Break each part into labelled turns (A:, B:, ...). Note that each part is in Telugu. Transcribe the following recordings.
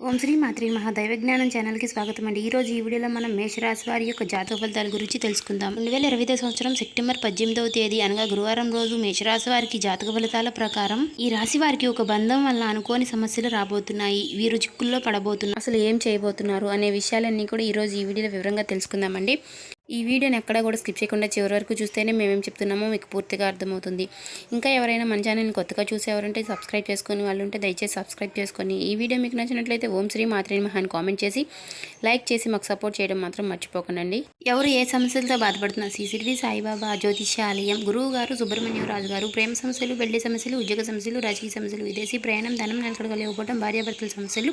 A: ఓం శ్రీ మాత్రి మహా దైవజ్ఞానం ఛానల్కి స్వాగతం అండి. ఈ రోజు ఈ వీడియోలో మనం మేషరాశి వారి యొక్క జాతక ఫలితాల గురించి తెలుసుకుందాం. రెండు వేల ఇరవై సంవత్సరం సెప్టెంబర్ పద్దెనిమిదవ తేదీ అనగా గురువారం రోజు మేషరాశి వారికి జాతక ఫలితాల ప్రకారం ఈ రాశి వారికి ఒక బంధం వల్ల అనుకోని సమస్యలు రాబోతున్నాయి. వీరు చిక్కుల్లో పడబోతున్నారు. అసలు ఏం చేయబోతున్నారు అనే విషయాలన్నీ కూడా ఈరోజు ఈ వీడియోలో వివరంగా తెలుసుకుందామండి ఈ వీడియోని ఎక్కడా కూడా స్కిప్ చేయకుండా చివరి వరకు చూస్తేనే మేమేం చెప్తున్నామో మీకు పూర్తిగా అర్థమవుతుంది. ఇంకా ఎవరైనా మన ఛానల్ని కొత్తగా చూసేవారంటే సబ్స్క్రైబ్ చేసుకొని వాళ్ళు ఉంటే దయచేసి సబ్స్క్రైబ్ చేసుకొని ఈ వీడియో మీకు నచ్చినట్లయితే ఓం శ్రీ మాత్రే మహాన్ కామెంట్ చేసి లైక్ చేసి మాకు సపోర్ట్ చేయడం మాత్రం మర్చిపోకండి ఎవరు ఏ సమస్యలతో బాధపడుతున్నారు శ్రీ సాయిబాబా జ్యోతిష ఆలయం గురువు గారు సుబ్రహ్మణ్యం రాజు గారు ప్రేమ సమస్యలు పెళ్ళి సమస్యలు ఉద్యోగ సమస్యలు రాజకీయ సమస్యలు విదేశీ ప్రయాణం ధనం నిలకడగా లేకపోవడం భార్యాభర్తల సమస్యలు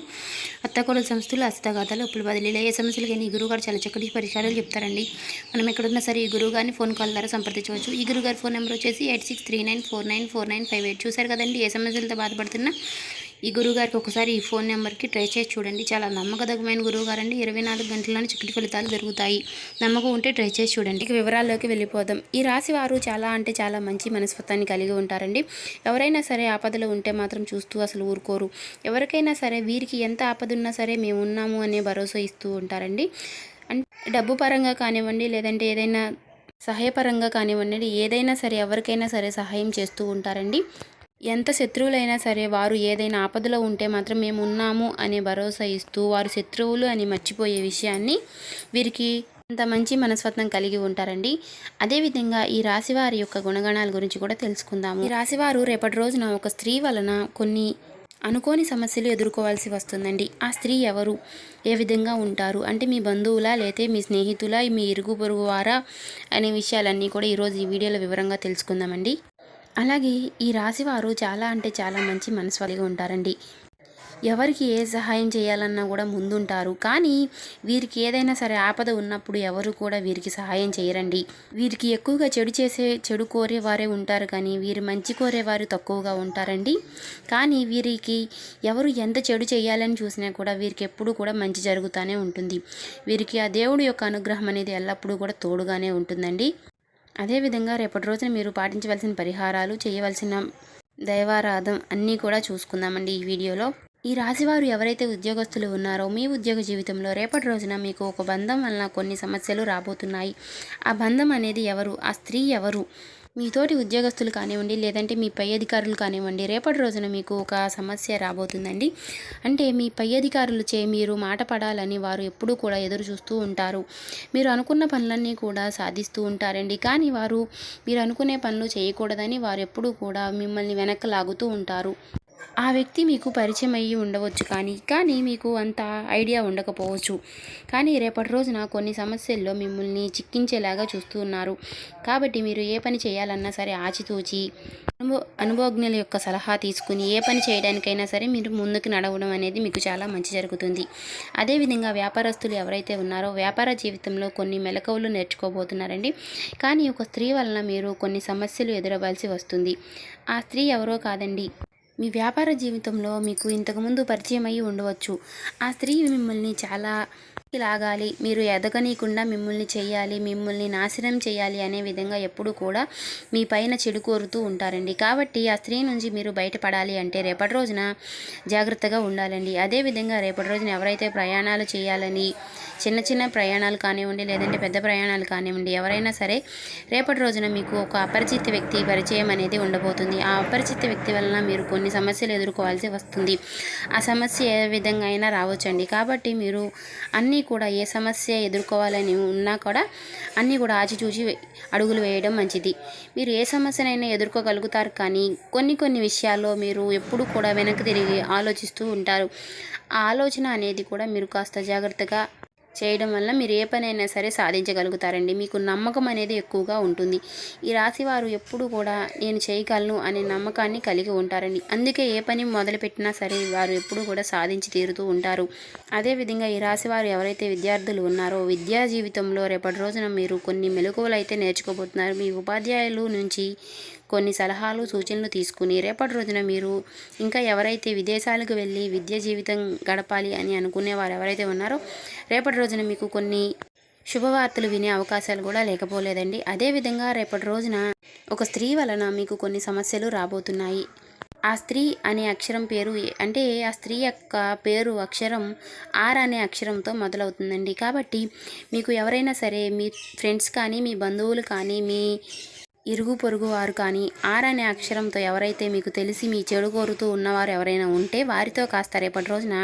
A: అత్తకోడల సమస్యలు హస్తగాథలు ఉప్పుల బదిలీలు ఏ సమస్యలకైనా ఈ గురువు గారు చాలా చక్కటి పరిష్కారాలు చెప్తారండి. మనం ఎక్కడున్నా సరే ఈ గురువు గారిని ఫోన్ కాల్ ద్వారా సంప్రదించవచ్చు. ఈ గురువు గారి ఫోన్ నెంబర్ వచ్చేసి eight six three nine four nine four nine five eight చూశారు కదండి? ఏ సమస్యలతో బాధపడుతున్నా ఈ గురువు గారికి ఒకసారి ఈ ఫోన్ నెంబర్కి ట్రై చేసి చూడండి. చాలా నమ్మకదగమైన గురువు గారండి. ఇరవై నాలుగు గంటల్లోనే చిక్కటి ఫలితాలు దొరుకుతాయి నమ్మకం ఉంటే ట్రై చేసి చూడండి. ఇక వివరాల్లోకి వెళ్ళిపోదాం. ఈ రాశి వారు చాలా అంటే చాలా మంచి మనస్తత్వాన్ని కలిగి ఉంటారండి. ఎవరైనా సరే ఆపదలు ఉంటే మాత్రం చూస్తూ అసలు ఊరుకోరు. ఎవరికైనా సరే వీరికి ఎంత ఆపద ఉన్నా సరే మేము ఉన్నాము అనే భరోసా ఇస్తూ ఉంటారండి. అంటే డబ్బు పరంగా కానివ్వండి లేదంటే ఏదైనా సహాయపరంగా కానివ్వండి ఏదైనా సరే ఎవరికైనా సరే సహాయం చేస్తూ ఉంటారండి. ఎంత శత్రువులైనా సరే వారు ఏదైనా ఆపదలో ఉంటే మాత్రం మేము ఉన్నాము అనే భరోసా ఇస్తూ వారు శత్రువులు అని మర్చిపోయే విషయాన్ని వీరికి అంత మంచి మనస్వత్వం కలిగి ఉంటారండి. అదేవిధంగా ఈ రాశివారి యొక్క గుణగణాల గురించి కూడా తెలుసుకుందాము. ఈ రాశివారు రేపటి రోజున ఒక స్త్రీ వలన కొన్ని అనుకోని సమస్యలు ఎదుర్కోవాల్సి వస్తుందండి. ఆ స్త్రీ ఎవరు? ఏ విధంగా ఉంటారు? అంటే మీ బంధువులా లేతే మీ స్నేహితులా మీ ఇరుగు పొరుగు వారా? అనే విషయాలన్నీ కూడా ఈరోజు ఈ వీడియోలో వివరంగా తెలుసుకుందామండి. అలాగే ఈ రాశివారు చాలా అంటే చాలా మంచి మనసు కలిగి ఉంటారండి. ఎవరికి ఏ సహాయం చేయాలన్నా కూడా ముందుంటారు. కానీ వీరికి ఏదైనా సరే ఆపద ఉన్నప్పుడు ఎవరు కూడా వీరికి సహాయం చేయరండి. వీరికి ఎక్కువగా చెడు చేసే చెడు కోరేవారే ఉంటారు కానీ వీరు మంచి కోరేవారు తక్కువగా ఉంటారండి. కానీ వీరికి ఎవరు ఎంత చెడు చేయాలని చూసినా కూడా వీరికి ఎప్పుడు కూడా మంచి జరుగుతూనే ఉంటుంది. వీరికి ఆ దేవుడి యొక్క అనుగ్రహం అనేది ఎల్లప్పుడూ కూడా తోడుగానే ఉంటుందండి. అదేవిధంగా రేపటి రోజున మీరు పాటించవలసిన పరిహారాలు చేయవలసిన దైవారాధం అన్నీ కూడా చూసుకుందామండి ఈ వీడియోలో. ఈ రాశివారు ఎవరైతే ఉద్యోగస్తులు ఉన్నారో మీ ఉద్యోగ జీవితంలో రేపటి రోజున మీకు ఒక బంధం వలన కొన్ని సమస్యలు రాబోతున్నాయి. ఆ బంధం అనేది ఎవరు? ఆ స్త్రీ ఎవరు? మీతోటి ఉద్యోగస్తులు కానివ్వండి లేదంటే మీ పై అధికారులు కానివ్వండి రేపటి రోజున మీకు ఒక సమస్య రాబోతుందండి. అంటే మీ పై అధికారులు చే మీరు మాట పడాలని వారు ఎప్పుడూ కూడా ఎదురు చూస్తూ ఉంటారు. మీరు అనుకున్న పనులన్నీ కూడా సాధిస్తూ ఉంటారండి. కానీ వారు మీరు అనుకునే పనులు చేయకూడదని వారు ఎప్పుడూ కూడా మిమ్మల్ని వెనక్కి లాగుతూ ఉంటారు. ఆ వ్యక్తి మీకు పరిచయం అయ్యి ఉండవచ్చు కానీ కానీ మీకు అంత ఐడియా ఉండకపోవచ్చు. కానీ రేపటి రోజున కొన్ని సమస్యల్లో మిమ్మల్ని చిక్కించేలాగా చూస్తున్నారు. కాబట్టి మీరు ఏ పని చేయాలన్నా సరే ఆచితూచి అనుభవ అనుభవజ్ఞుల యొక్క సలహా తీసుకుని ఏ పని చేయడానికైనా సరే మీరు ముందుకు నడవడం అనేది మీకు చాలా మంచి జరుగుతుంది. అదేవిధంగా వ్యాపారస్తులు ఎవరైతే ఉన్నారో వ్యాపార జీవితంలో కొన్ని మెలకువలు నేర్చుకోబోతున్నారండి. కానీ ఒక స్త్రీ వలన మీరు కొన్ని సమస్యలు ఎదురవ్వాల్సి వస్తుంది. ఆ స్త్రీ ఎవరో కాదండి మీ వ్యాపార జీవితంలో మీకు ఇంతకుముందు పరిచయం అయ్యి ఉండవచ్చు. ఆ స్త్రీ మిమ్మల్ని చాలా లాగాలి మీరు ఎదగనీయకుండా మిమ్మల్ని చేయాలి మిమ్మల్ని నాశనం చేయాలి అనే విధంగా ఎప్పుడు కూడా మీ పైన చెడు కోరుతూ ఉంటారండి. కాబట్టి ఆ స్త్రీ నుంచి మీరు బయటపడాలి అంటే రేపటి రోజున జాగ్రత్తగా ఉండాలండి. అదేవిధంగా రేపటి రోజున ఎవరైతే ప్రయాణాలు చేయాలని చిన్న చిన్న ప్రయాణాలు కానివ్వండి లేదంటే పెద్ద ప్రయాణాలు కానివ్వండి ఎవరైనా సరే రేపటి రోజున మీకు ఒక అపరిచిత వ్యక్తి పరిచయం అనేది ఉండబోతుంది. ఆ అపరిచిత వ్యక్తి వలన మీరు కొన్ని సమస్యలు ఎదుర్కోవాల్సి వస్తుంది. ఆ సమస్య ఏ విధంగా అయినా రావచ్చండి. కాబట్టి మీరు అన్నీ కూడా ఏ సమస్య ఎదుర్కోవాలని ఉన్నా కూడా అన్నీ కూడా ఆచిచూచి అడుగులు వేయడం మంచిది. మీరు ఏ సమస్యనైనా ఎదుర్కోగలుగుతారు కానీ కొన్ని కొన్ని విషయాల్లో మీరు ఎప్పుడు కూడా వెనక్కి తిరిగి ఆలోచిస్తూ ఉంటారు. ఆ ఆలోచన అనేది కూడా మీరు కాస్త జాగ్రత్తగా చేయడం వల్ల మీరు ఏ పనైనా సరే సాధించగలుగుతారండి. మీకు నమ్మకం అనేది ఎక్కువగా ఉంటుంది. ఈ రాశి వారు ఎప్పుడు కూడా నేను చేయగలను అనే నమ్మకాన్ని కలిగి ఉంటారండి. అందుకే ఏ పని మొదలుపెట్టినా సరే వారు ఎప్పుడు కూడా సాధించి తీరుతూ ఉంటారు. అదేవిధంగా ఈ రాశి వారు ఎవరైతే విద్యార్థులు ఉన్నారో విద్యా జీవితంలో రేపటి రోజున మీరు కొన్ని మెలకువలు అయితే నేర్చుకోబోతున్నారు. మీ ఉపాధ్యాయులు నుంచి కొన్ని సలహాలు సూచనలు తీసుకుని రేపటి రోజున మీరు ఇంకా ఎవరైతే విదేశాలకు వెళ్ళి విద్య జీవితం గడపాలి అని అనుకునే వారు ఎవరైతే ఉన్నారో రేపటి రోజున మీకు కొన్ని శుభవార్తలు వినే అవకాశాలు కూడా లేకపోలేదండి. అదేవిధంగా రేపటి రోజున ఒక స్త్రీ వలన మీకు కొన్ని సమస్యలు రాబోతున్నాయి. ఆ స్త్రీ అనే అక్షరం పేరు అంటే ఆ స్త్రీ యొక్క పేరు అక్షరం ఆర్ అనే అక్షరంతో మొదలవుతుందండి. కాబట్టి మీకు ఎవరైనా సరే మీ ఫ్రెండ్స్ కానీ మీ బంధువులు కానీ మీ ఇరుగు పొరుగు వారు కానీ ఆర్ అనే అక్షరంతో ఎవరైతే మీకు తెలిసి మీ చెడు కోరుతూ ఉన్నవారు ఎవరైనా ఉంటే వారితో కాస్త రేపటి రోజున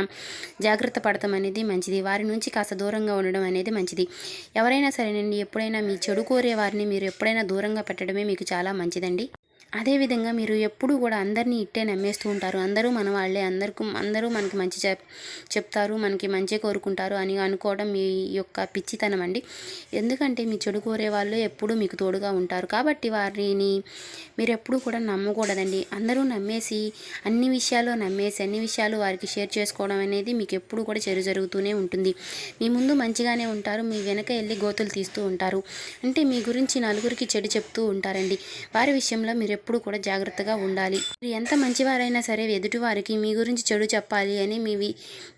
A: జాగ్రత్త పడటం అనేది మంచిది. వారి నుంచి కాస్త దూరంగా ఉండడం అనేది మంచిది. ఎవరైనా సరేనండి ఎప్పుడైనా మీ చెడు కోరే వారిని మీరు ఎప్పుడైనా దూరంగా పెట్టడమే మీకు చాలా మంచిదండి. అదేవిధంగా మీరు ఎప్పుడూ కూడా అందరినీ ఇట్టే నమ్మేస్తూ ఉంటారు. అందరూ మన వాళ్ళే. అందరికీ అందరూ మనకి మంచి చెప్ చెప్తారు మనకి మంచి కోరుకుంటారు అని అనుకోవడం మీ యొక్క పిచ్చితనం అండి. ఎందుకంటే మీ చెడు కోరే వాళ్ళు ఎప్పుడూ మీకు తోడుగా ఉంటారు. కాబట్టి వారిని మీరు ఎప్పుడూ కూడా నమ్మకూడదండి. అందరూ నమ్మేసి అన్ని విషయాలు నమ్మేసి అన్ని విషయాలు వారికి షేర్ చేసుకోవడం అనేది మీకు ఎప్పుడూ కూడా చెడు జరుగుతూనే ఉంటుంది. మీ ముందు మంచిగానే ఉంటారు. మీ వెనక వెళ్ళి గోతులు తీస్తూ ఉంటారు. అంటే మీ గురించి నలుగురికి చెడు చెప్తూ ఉంటారండి. వారి విషయంలో మీరు ఎప్పుడు కూడా జాగ్రత్తగా ఉండాలి. మీరు ఎంత మంచివారైనా సరే ఎదుటివారికి మీ గురించి చెడు చెప్పాలి అని మీవి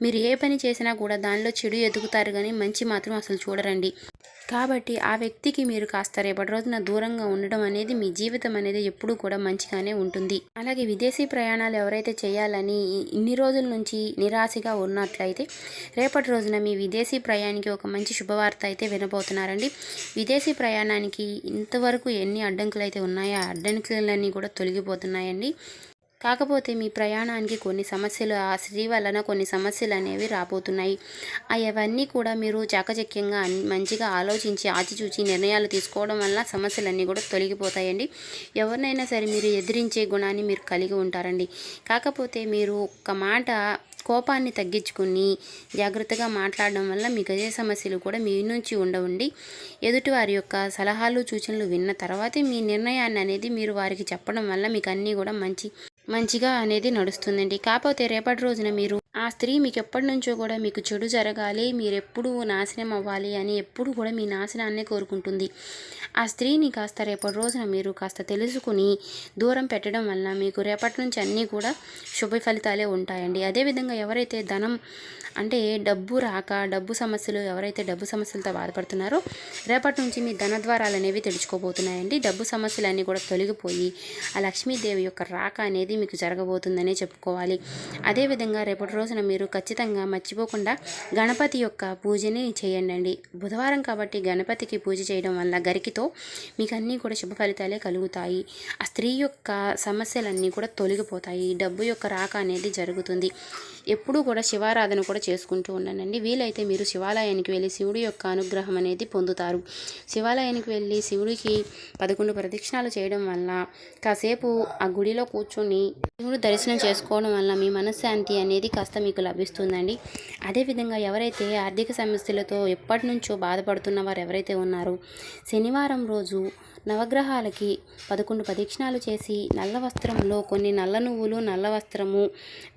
A: మీరు ఏ పని చేసినా కూడా దానిలో చెడు ఎదుగుతారు కానీ మంచి మాత్రం అసలు చూడరండి. కాబట్టి ఆ వ్యక్తికి మీరు కాస్త రేపటి రోజున దూరంగా ఉండడం అనేది మీ జీవితం అనేది ఎప్పుడూ కూడా మంచిగానే ఉంటుంది. అలాగే విదేశీ ప్రయాణాలు ఎవరైతే చేయాలని ఇన్ని రోజుల నుంచి నిరాశగా ఉన్నట్లయితే రేపటి రోజున మీ విదేశీ ప్రయాణికి ఒక మంచి శుభవార్త అయితే వినబోతున్నారండి. విదేశీ ప్రయాణానికి ఇంతవరకు ఎన్ని అడ్డంకులు అయితే ఉన్నాయో? ఆ అన్నీ కూడా తొలగిపోతున్నాయండి. కాకపోతే మీ ప్రయాణానికి కొన్ని సమస్యలు ఆ స్త్రీ వలన కొన్ని సమస్యలు అనేవి రాబోతున్నాయి. అవన్నీ కూడా మీరు చాకచక్యంగా మంచిగా ఆలోచించి ఆచిచూచి నిర్ణయాలు తీసుకోవడం వల్ల సమస్యలన్నీ కూడా తొలగిపోతాయండి. ఎవరినైనా సరే మీరు ఎదిరించే గుణాన్ని మీరు కలిగి ఉంటారండి. కాకపోతే మీరు ఒక మాట కోపాన్ని తగ్గించుకుని జాగ్రత్తగా మాట్లాడడం వల్ల మీకు అదే సమస్యలు కూడా మీ నుంచి ఉండవండి. ఎదుటి వారి యొక్క సలహాలు సూచనలు విన్న తర్వాతే మీ నిర్ణయాన్ని అనేది మీరు వారికి చెప్పడం వల్ల మీకు అన్నీ కూడా మంచి మంచిగా అనేది నడుస్తుందండి. కాకపోతే రేపటి రోజున మీరు ఆ స్త్రీ మీకు ఎప్పటి నుంచో కూడా మీకు చెడు జరగాలి మీరెప్పుడు నాశనం అవ్వాలి అని ఎప్పుడు కూడా మీ నాశనాన్నే కోరుకుంటుంది. ఆ స్త్రీని కాస్త రేపటి రోజున మీరు కాస్త తెలుసుకుని దూరం పెట్టడం వలన మీకు రేపటి నుంచి అన్నీ కూడా శుభ ఫలితాలే ఉంటాయండి. అదేవిధంగా ఎవరైతే ధనం అంటే డబ్బు రాక డబ్బు సమస్యలు ఎవరైతే డబ్బు సమస్యలతో బాధపడుతున్నారో రేపటి నుంచి మీ ధన ద్వారాలు అనేవి తెలుసుకోబోతున్నాయండి. డబ్బు సమస్యలు అన్నీ కూడా తొలగిపోయి ఆ లక్ష్మీదేవి యొక్క రాక అనేది మీకు జరగబోతుందనే చెప్పుకోవాలి. అదేవిధంగా రేపటి రోజున మీరు ఖచ్చితంగా మర్చిపోకుండా గణపతి యొక్క పూజని చేయండి బుధవారం కాబట్టి గణపతికి పూజ చేయడం వల్ల గరికితో మీకు అన్నీ కూడా శుభ ఫలితాలే కలుగుతాయి. ఆ స్త్రీ యొక్క సమస్యలన్నీ కూడా తొలగిపోతాయి. డబ్బు యొక్క రాక అనేది జరుగుతుంది. ఎప్పుడూ కూడా శివారాధన కూడా చేసుకుంటూ ఉండండి. వీలైతే మీరు శివాలయానికి వెళ్ళి శివుడి యొక్క అనుగ్రహం అనేది పొందుతారు. శివాలయానికి వెళ్ళి శివుడికి పదకొండు ప్రదక్షిణాలు చేయడం వల్ల కాసేపు ఆ గుడిలో కూర్చొని శివుడు దర్శనం చేసుకోవడం వల్ల మీ మనశ్శాంతి అనేది కాస్త మీకు లభిస్తుందండి. అదేవిధంగా ఎవరైతే ఆర్థిక సమస్యలతో ఎప్పటి నుంచో బాధపడుతున్న వారు ఎవరైతే ఉన్నారో శనివారం రోజు నవగ్రహాలకి పదకొండు ప్రదక్షిణాలు చేసి నల్ల వస్త్రంలో కొన్ని నల్ల నువ్వులు నల్ల వస్త్రము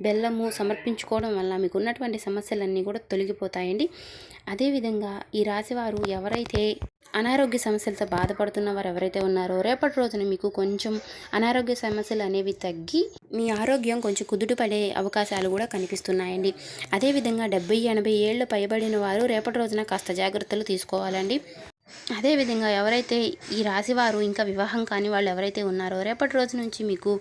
A: బెల్లము సమర్పించుకోవడం వల్ల మీకు ఉన్నటువంటి సమస్యలన్నీ కూడా తొలగిపోతాయండి. అదేవిధంగా ఈ రాశివారు ఎవరైతే అనారోగ్య సమస్యలతో బాధపడుతున్న వారు ఎవరైతే ఉన్నారో రేపటి రోజున మీకు కొంచెం అనారోగ్య సమస్యలు అనేవి తగ్గి మీ ఆరోగ్యం కొంచెం కుదుటపడే అవకాశాలు కూడా కనిపిస్తున్నాయండి. అదేవిధంగా డెబ్బై ఎనభై ఏళ్ళు పైబడిన వారు రేపటి రోజున కాస్త జాగ్రత్తలు తీసుకోవాలండి. అదేవిధంగా ఎవరైతే ఈ రాశివారు ఇంకా వివాహం కాని వాళ్ళు ఎవరైతే ఉన్నారో రేపటి రోజు నుంచి మీకు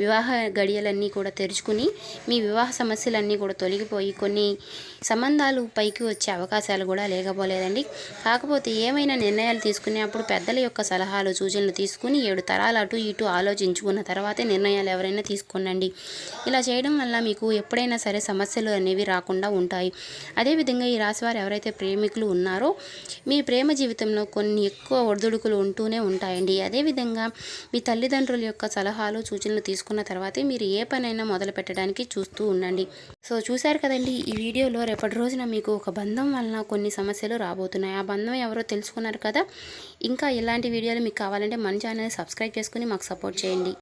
A: వివాహ గడియలన్నీ కూడా తెరుచుకుని మీ వివాహ సమస్యలన్నీ కూడా తొలగిపోయి కొన్ని సంబంధాలు పైకి వచ్చే అవకాశాలు కూడా లేకపోలేదండి. కాకపోతే ఏమైనా నిర్ణయాలు తీసుకునేప్పుడు పెద్దల యొక్క సలహాలు సూచనలు తీసుకుని ఏడు తరాలు అటు ఇటు ఆలోచించుకున్న తర్వాతే నిర్ణయాలు ఎవరైనా తీసుకునండి. ఇలా చేయడం వల్ల మీకు ఎప్పుడైనా సరే సమస్యలు అనేవి రాకుండా ఉంటాయి. అదేవిధంగా ఈ రాశివారు ఎవరైతే ప్రేమికులు ఉన్నారో మీ ప్రేమ జీవితం జీవితంలో కొన్ని ఎక్కువ ఒడిదుడుకులు ఉంటూనే ఉంటాయండి. అదేవిధంగా మీ తల్లిదండ్రుల యొక్క సలహాలు సూచనలు తీసుకున్న తర్వాతే మీరు ఏ పనైనా మొదలు పెట్టడానికి చూస్తూ ఉండండి. సో చూశారు కదండి ఈ వీడియోలో రేపటి రోజున మీకు ఒక బంధం వలన కొన్ని సమస్యలు రాబోతున్నాయి. ఆ బంధం ఎవరో తెలుసుకున్నారు కదా? ఇంకా ఇలాంటి వీడియోలు మీకు కావాలంటే మన ఛానల్ సబ్స్క్రైబ్ చేసుకుని మాకు సపోర్ట్ చేయండి.